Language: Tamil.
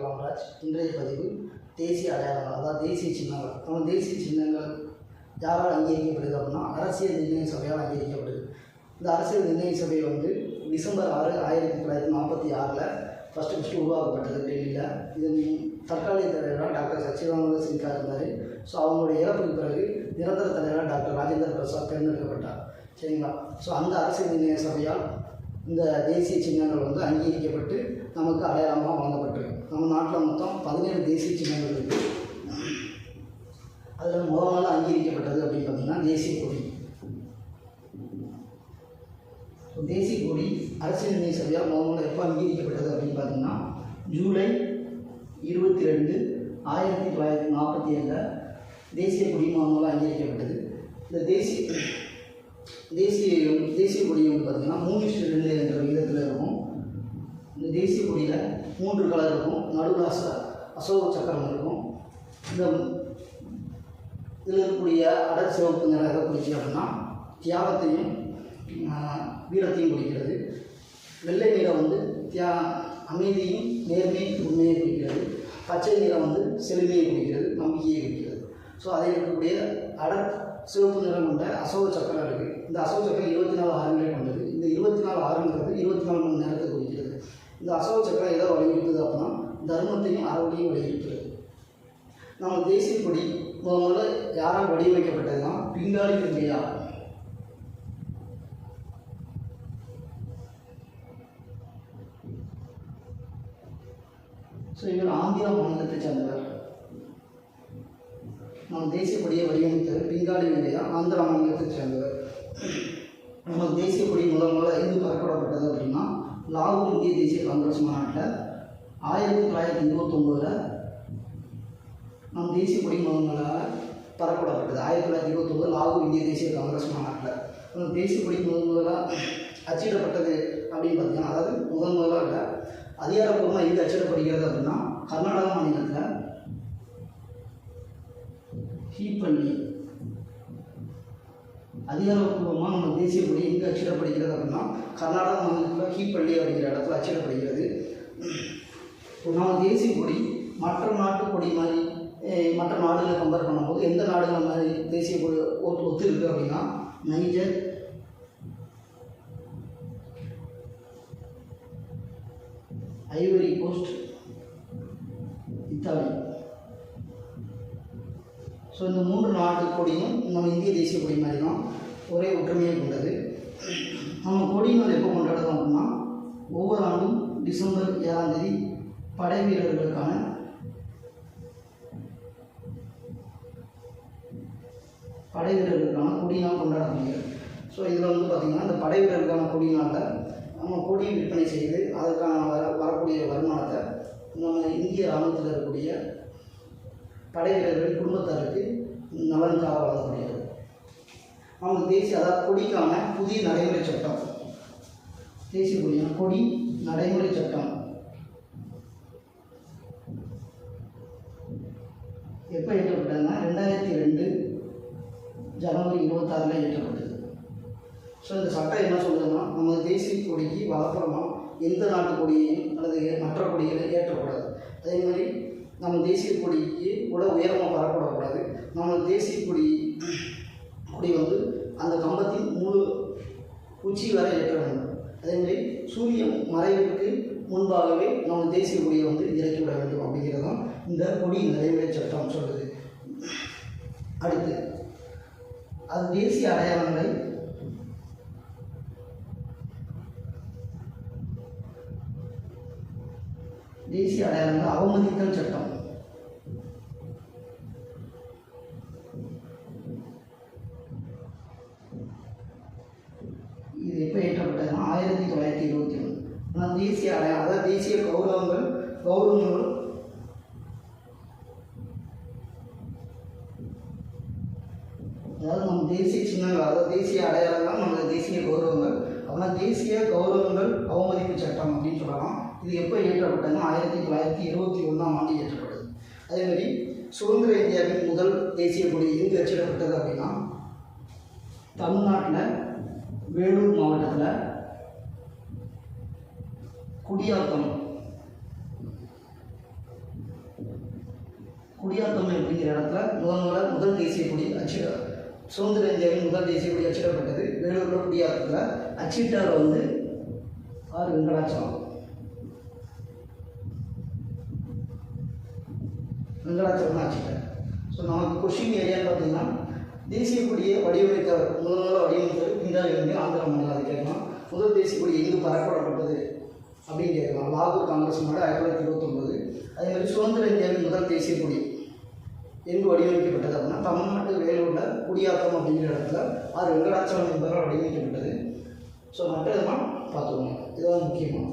காமராஜ். இன்றைய பதிவு தேசிய அடையாளங்கள் அதாவது தேசிய சின்னங்கள். நம்ம தேசிய சின்னங்கள் யாரால் அங்கீகரிக்கப்படுது அப்படின்னா அரசியல் நிர்ணய சபையால் அங்கீகரிக்கப்படுது. இந்த அரசியல் நிர்ணய சபை வந்து டிசம்பர் ஆறு ஆயிரத்தி தொள்ளாயிரத்தி நாற்பத்தி ஆறில் ஃபஸ்ட்டு ஃபஸ்ட்டு உருவாக்கப்பட்டது டெல்லியில். இது தற்காலிக தலைவராக டாக்டர் சச்சிதானந்த சின்ஹா இருந்தார். ஸோ அவங்களுடைய இறப்புக்கு பிறகு நிரந்தர தலைவராக டாக்டர் ராஜேந்திர பிரசாத் தேர்ந்தெடுக்கப்பட்டார். சரிங்களா? ஸோ அந்த அரசியல் நிர்ணய சபையால் இந்த தேசிய சின்னங்கள் வந்து அங்கீகரிக்கப்பட்டு நமக்கு அடையாளமாக வழங்கப்பட்டிருக்கு நம்ம நாட்டில் மொத்தம் பதினேழு தேசிய சின்னங்கள் இருக்குது அதில் முதல் அங்கீகரிக்கப்பட்டது அப்படின்னு பார்த்தீங்கன்னா தேசிய கொடி. தேசிய கொடி அரசியல் நிதி சபையால் முதல் முதல்ல எப்போ அங்கீகரிக்கப்பட்டது அப்படின்னு பார்த்தீங்கன்னா ஜூலை இருபத்தி ரெண்டு ஆயிரத்தி தொள்ளாயிரத்தி நாற்பத்தி ஏழில் தேசிய கொடி முதல் முதல்ல அங்கீகரிக்கப்பட்டது. இந்த தேசிய தேசிய தேசிய கொடியும் பார்த்தீங்கன்னா பார்த்திங்கன்னா மூணு இஷ்டு ரெண்டு என்ற விகிதத்தில் இருக்கும். இந்த தேசிய கொடியில் மூன்று கலர் இருக்கும். நடுவில் அச அசோக சக்கரம் இருக்கும். இந்த இதில் இருக்கக்கூடிய அடர் சிவப்பு நிறம் எதை அப்படின்னா தியாகத்தையும் வீரத்தையும் குறிக்கிறது வெள்ளை நிறம் வந்து தியா அமைதியும் நேர்மையும் உண்மையை குறிக்கிறது பச்சை நிறம் வந்து செழுமையை குறிக்கிறது நம்பிக்கையை குறிக்கிறது ஸோ அதில் இருக்கக்கூடிய அடர் சிவப்பு நிறம் கொண்ட அசோக சக்கரம் இருக்குது இந்த அசோக சக்கரம் இருபத்தி நாலு ஆறுகளை கொண்டது. இந்த இருபத்தி நாலு ஆறுங்கிறது இருபத்தி நாலு மணி நேரத்தை குறிக்கிறது. இந்த அசோக சக்கரம் எதை வலியுறுத்துது அப்படின்னா தர்மத்தையும் அறவழியும் வலியுறுத்துறது. நம்ம தேசிய முதல்ல யாரால் வடிவமைக்கப்பட்டதுன்னா பிங்காலி இந்தியா ஸோ இவர் ஆந்திரா மாநிலத்தை சேர்ந்தவர். நம்ம தேசிய கொடியை வடிவமைத்தவர் பிங்காலி வெங்கையா ஆந்திரா மாநிலத்தை சேர்ந்தவர். நம்ம தேசிய கொடி முதல் முதல்ல எங்கு பறக்கப்படப்பட்டது அப்படின்னா லாகூர் இந்திய தேசிய காங்கிரஸ் மாநாட்டில் ஆயிரத்தி தொள்ளாயிரத்தி இருபத்தொம்போதில் நம் தேசிய கொடி முதல் முதலாக பறக்கப்படப்பட்டது ஆயிரத்தி தொள்ளாயிரத்தி இருபத்தொம்போது லாகூர் இந்திய தேசிய காங்கிரஸ் மாநாட்டில். அந்த தேசிய கொடி முதல் முதலாக அச்சிடப்பட்டது அப்படின்னு பார்த்தீங்கன்னா அதாவது முதல் முதலாக இல்லை அதிகாரப்பூர்வமாக எங்கே அச்சிடப்படுகிறது அப்படின்னா கர்நாடகா மாநிலத்தில் ஹீப்பள்ளி அதிகாரப்பூர்வமாக நம்ம தேசிய கொடி எங்கே அச்சிடப்படுகிறது அப்படின்னா கர்நாடகா மாநிலத்தில் ஹீப்பள்ளி அப்படிங்கிற இடத்துல அச்சிடப்படுகிறது. இப்போ நம்ம தேசிய கொடி மற்ற நாட்டு கொடி மாதிரி மற்ற நாடுகளை கம்பேர் பண்ணும்போது எந்த நாடுகள் மாதிரி தேசிய கொடி ஒத்து ஒத்து இருக்குது அப்படின்னா Niger Ivory Coast Italy. So இந்த மூன்று நாட்டு கொடியும் நம்ம இந்திய தேசிய கொடி மாதிரி தான் ஒரே ஒற்றுமையை கொண்டது. நம்ம கொடியினால் எப்போ கொண்டாடுறோம் அப்படின்னா ஒவ்வொரு ஆண்டும் டிசம்பர் ஏழாம் தேதி படை வீரர்களுக்கான படை வீரர்களுக்கான கொடி கொண்டாடப்படுகிறது ஸோ இதில் வந்து பார்த்திங்கன்னா இந்த படை வீரர்களுக்கான கொடியினால் நம்ம கொடி விற்பனை செய்து அதற்கான வர வரக்கூடிய வருமானத்தை நம்ம இந்திய இராணுவத்தில் இருக்கக்கூடிய படை வீரர்கள் குடும்பத்தாருக்கு நலனுக்காக வழங்கப்படுகிறது. அவங்க தேசிய அதாவது கொடிக்கான புதிய நடைமுறை சட்டம். தேசிய கொடியான கொடி நடைமுறை சட்டம். எப்போ ஏற்றப்பட்டதுன்னா ரெண்டாயிரத்தி ரெண்டு ஜனவரி இருபத்தாறில் ஏற்றப்பட்டது ஸோ இந்த சட்டம் என்ன சொல்லுதுன்னா நம்ம தேசிய கொடிக்கு வளப்புறமாக எந்த நாட்டு கொடியையும் அல்லது மற்ற கொடிகளை ஏற்றக்கூடாது. அதே மாதிரி நம்ம தேசிய கொடிக்கு கூட உயரமாக பரப்படக்கூடாது நம்ம தேசிய கொடி கொடி வந்து அந்த கம்பத்தின் முழு உச்சி வரை ஏற்ற வேண்டும். அதேமாதிரி சூரியன் மறைவுக்கு முன்பாகவே நம்ம தேசிய கொடியை வந்து இறக்கி விட வேண்டும் அப்படிங்கிறது தான் இந்த கொடி நிறைவேற சட்டம் சொல்லுது அடுத்து அது தேசிய அடையாளங்களை தேசிய அடையாளங்கள் அவமதித்தல் சட்டம். இது எப்போ ஏற்றப்பட்டது ஆயிரத்தி தொள்ளாயிரத்தி இருபத்தி ஒன்று. ஆனால் தேசிய அடையாளம் அதாவது தேசிய கௌரவங்கள் கௌரவங்கள் அதாவது நம்ம தேசிய சின்னங்கள் அதாவது தேசிய அடையாளம் தான் நம்ம தேசிய கௌரவங்கள் அப்படின்னா தேசிய கௌரவங்கள் அவமதிப்பு சட்டம் அப்படின்னு சொல்லலாம். இது எப்போ இயற்றப்பட்டதுன்னா ஆயிரத்தி தொள்ளாயிரத்தி இருபத்தி ஒன்றாம் ஆண்டு இயற்றப்பட்டது. அதேமாதிரி சுதந்திர இந்தியாவின் முதல் தேசிய கொடி எங்கு அச்சிடப்பட்டது அப்படின்னா தமிழ்நாட்டில் வேலூர் மாவட்டத்தில் குடியாத்தம். குடியாத்தம் அப்படிங்கிற இடத்துல முதல் முதல் தேசிய கொடி அச்சிட சுதந்திர இந்தியாவின் முதல் தேசிய கொடி அச்சிடப்பட்டது. வேலூரில் குடியாத்தத்தில் அச்சிட்டார் வந்து ஆர் வெங்கடாச்சலம். வெங்கடாச்சலம் தான் அச்சிட்டார். ஸோ நமக்கு கொஷின் ஏரியான்னு பார்த்தீங்கன்னா தேசிய கொடியை வடிவமைத்தவர் முதல் முதல் வடிவமைத்தவர் இந்தியா இருந்து ஆந்திர மாநிலம் அது கேட்கலாம் முதல் தேசிய கொடி எங்கு பறக்கப்படப்பட்டது அப்படின்னு கேட்கலாம். லாகூர் காங்கிரஸ் மாடு ஆயிரத்தி தொள்ளாயிரத்தி இருபத்தொம்பது அதே மாதிரி சுதந்திர இந்தியாவின் முதல் தேசிய கொடி எங்கு வடிவமைக்கப்பட்டது. அப்படின்னா தமிழ்நாட்டு வேலூரில் குடியாத்தம் அப்படிங்கிற இடத்துல ஆர் வெங்கடாச்சலம் என்பவரால் வடிவமைக்கப்பட்டது. ஸோ மற்ற மற்றதெல்லாம் பார்த்துக்கோங்க. இதுதான் முக்கியமாக